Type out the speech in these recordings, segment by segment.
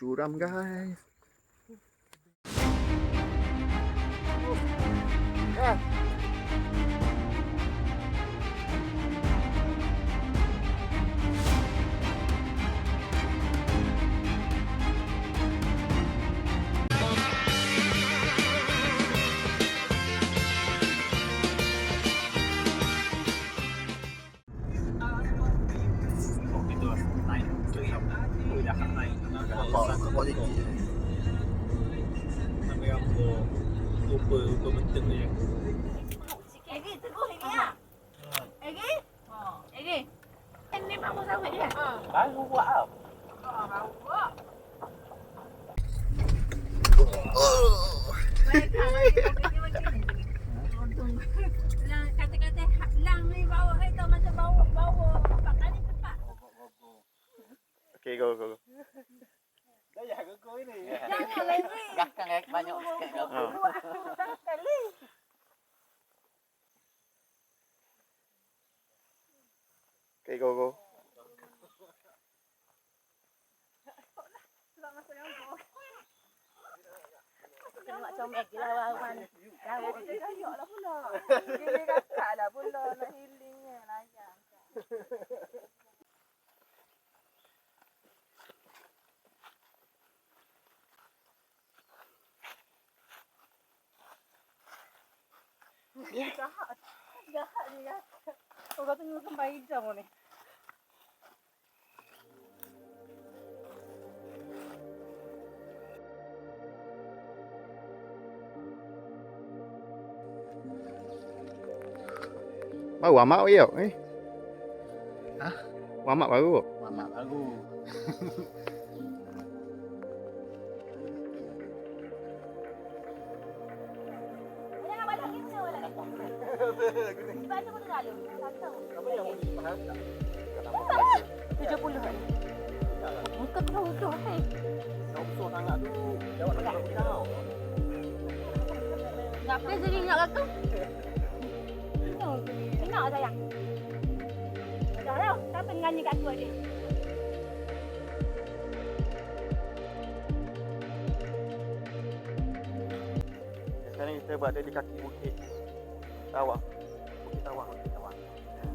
curam guys. Itu Nampak nampak sikit. Sampai apa Lupa Lupa betul ni Lagi teguh lagi ya. Lagi? Ha. Lagi. Dia. Ha. Baru buat apa Ha, baru buat. Oh. Ni. Ni cepat. Okay, go go. go. Gakangek banyak sekali. Okay, go go. Hãy subscribe cho kênh Ghiền Mì Gõ Để không bỏ lỡ những video hấp dẫn Baru amak ya eh. Hah? Amak baru. Mamak baru Jangan balik ni mana balik. Baca pun lalu. Satu. Apa yang mau dipaham tak? Tujuh puluh. Muka tu muka. Hei. Kau usul sangat tu Jawab tak kau Ngapa jadi nak kata? Kenal sayang. Dah lah, siapa nganyi kat tua dia? Sekarang kita berada di kaki bukit Tawang. Bukit Tawang. Bukit Tawang.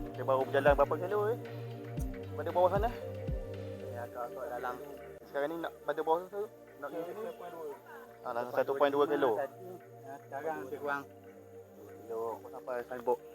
Kita baru berjalan berapa kilo eh? Pada bawah sana. Ya kau dalam Sekarang ni nak pada bawah sana tu. Nak pergi sini. Ah, dalam 1.2 kilo. Sekarang lebih kurang Kilo sampai signboard.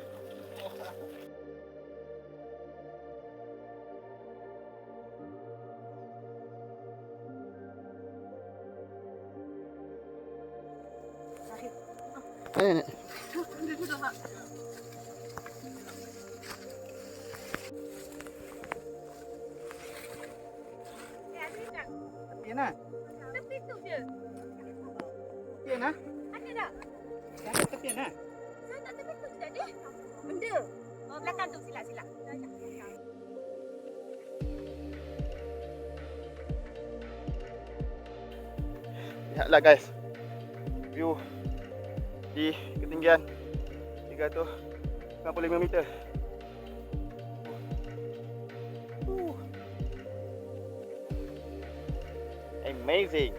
Tepian lah Tepi tu je. Tepian lah Ada tak? Jangan tepian lah Saya tak tepi tu je dia. Benda. Oh, belakang tu silap silap. Lihatlah guys. View di ketinggian 395 meter. amazing.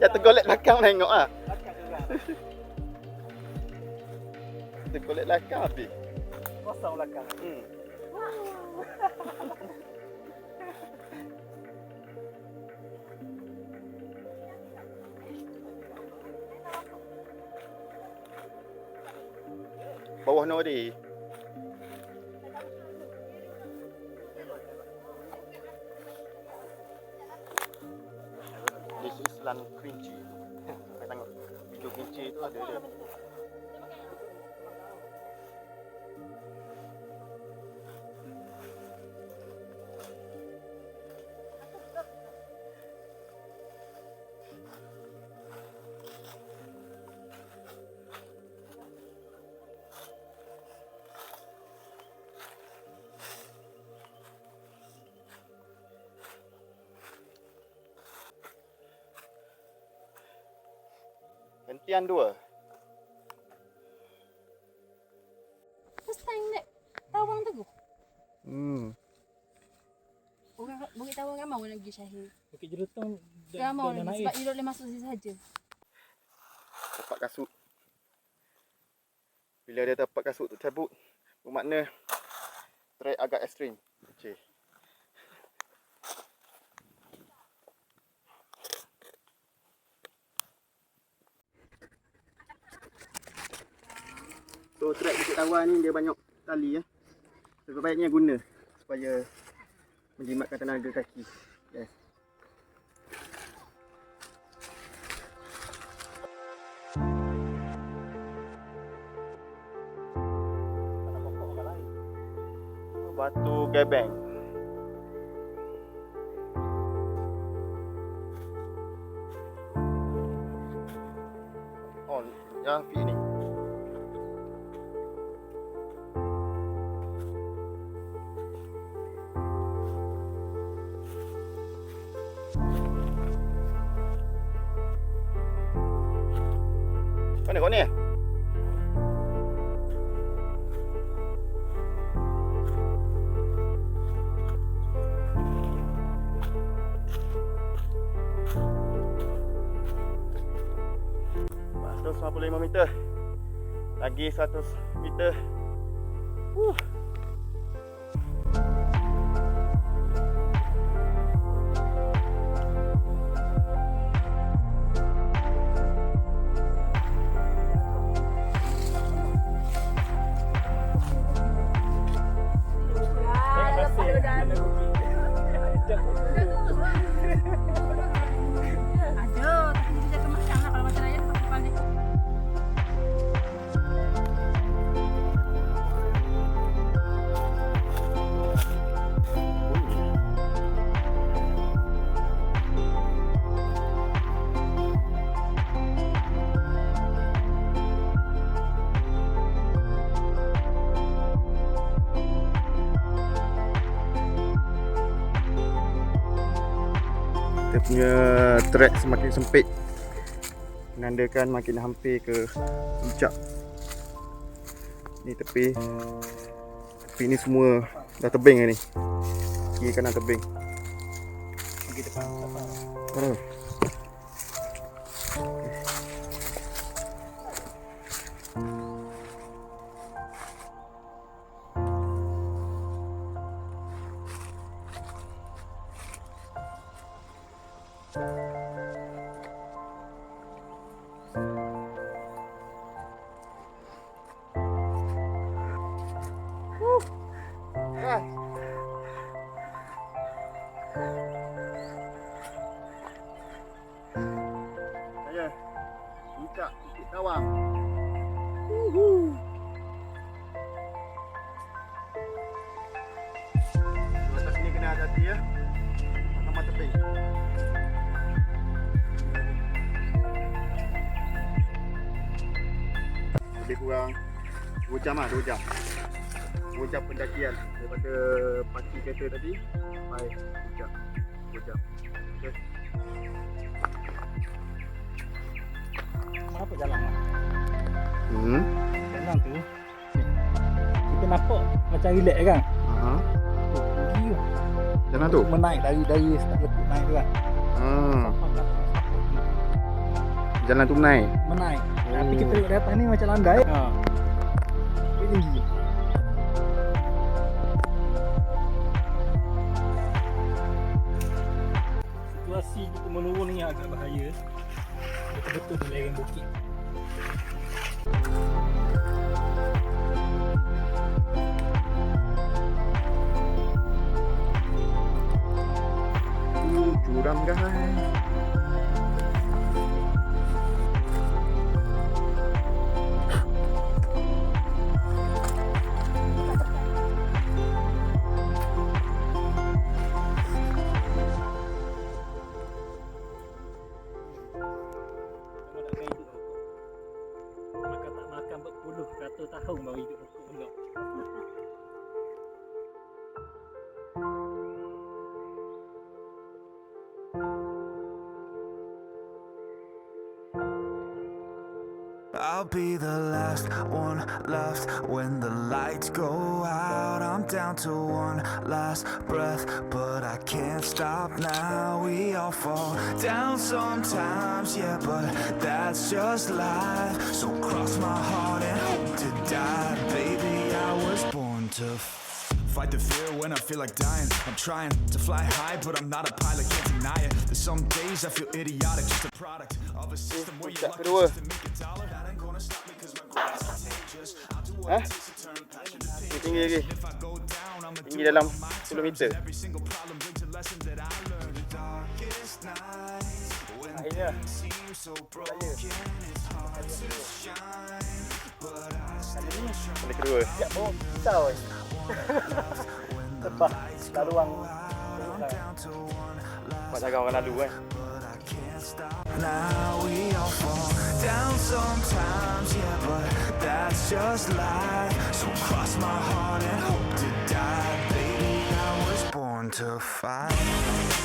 Dạ tôi có lẽ là cao này ngõ à? Tôi có lẽ là cao đi. Có sâu là cao. Ừ. bawah nori Hentian dua. First time nak tawang tu. Hmm. Orang bukit tawang ramai orang pergi Syahir. Bukit Jelutong Ramai orang sebab you boleh masuk sini saja. Tapak kasut. Bila dia tapak kasut tu cabut, bermakna trek agak ekstrim. Cik. So trek Bukit Tawar ni dia banyak tali ya. Sebaiknya guna supaya menjimatkan tenaga kaki. Yes. Batu gebeng. Oh, yang 155 meter. Lagi 100 meter. Uh, Kita punya track semakin sempit Menandakan makin hampir ke puncak Ni tepi Tepi ni semua dah tebing dah ni Kiri kanan tebing Pergi depan. depan. oh. 2 jam lah 2 jam 2 jam pendakian Daripada parti kereta tadi Sampai puncak 2 jam Okay Kenapa jalan? Hmm. Jalan tu. Kita nampak macam relax kan? Aha. Oh, tinggi tu. Jalan tu. Menaik dari dari start naik tu kan. Hmm. Jalan tu naik. Menaik. Tapi Oh. kita tengok atas ni macam landai. Ha. Tinggi. Situasi kita menurun ni agak bahaya. Betul-betul di lereng bukit. Uh, curam guys. Be the last one left when the lights go out. I'm down to one last breath, but I can't stop now. We all fall down sometimes, yeah, but that's just life. So cross my heart and hope to die. Baby, I was born to Fight the fear when I feel like dying. I'm trying to fly high, but I'm not a pilot, can't deny it. There's some days I feel idiotic, just a product of a system where you lucky just to make a dollar. Ha? Tinggi lagi. Tinggi dalam 10 meter. Akhirnya. Kali kedua. Ya, oh, kita eh. oi that's just life. So cross my heart and hope to die. Baby, I was born to fight.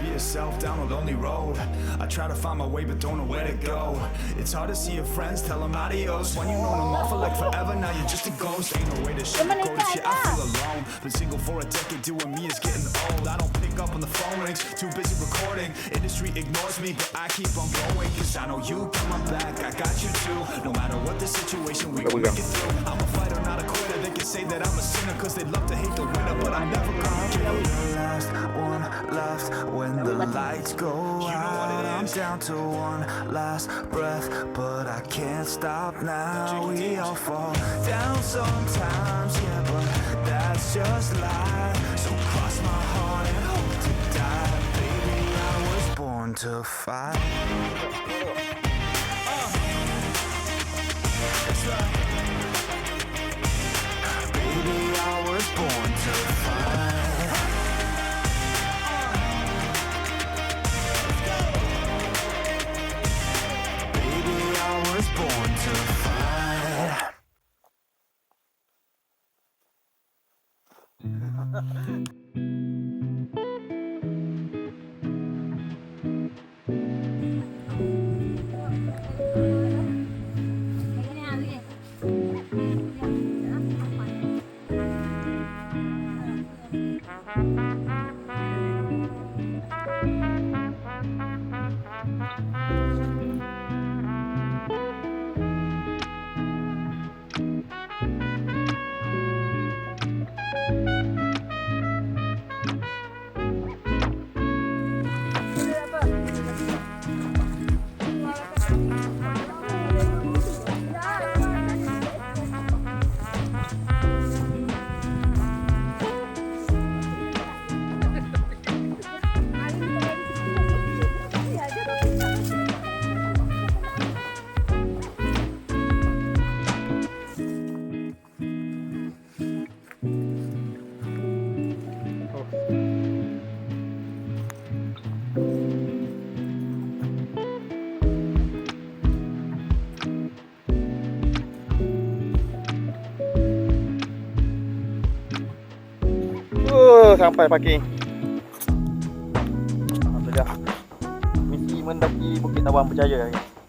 Be yourself down a lonely road. I try to find my way, but don't know where to go. It's hard to see your friends, tell them adios. When you know them all for like forever, now you're just a ghost. Ain't no way to sugarcoat it, shit. I feel alone. Been single for a decade, doing me is getting old. I don't pick up when the phone rings, too busy recording. Industry ignores me, but I keep on going. Cause I know you got my back, I got you too. No matter what the situation, we gon' make it through. I'm a fighter, not a quitter. They can say that I'm a sinner, cause they love to hate the winner, but I'm never left when the lights go out. I'm down to one last breath, but I can't stop now. We all fall down sometimes, yeah, but that's just life. So cross my heart and hope to die. Baby, I was born to fight. That's right. Sampai parking. Alhamdulillah. Misi mendaki Bukit Tawang berjaya hari.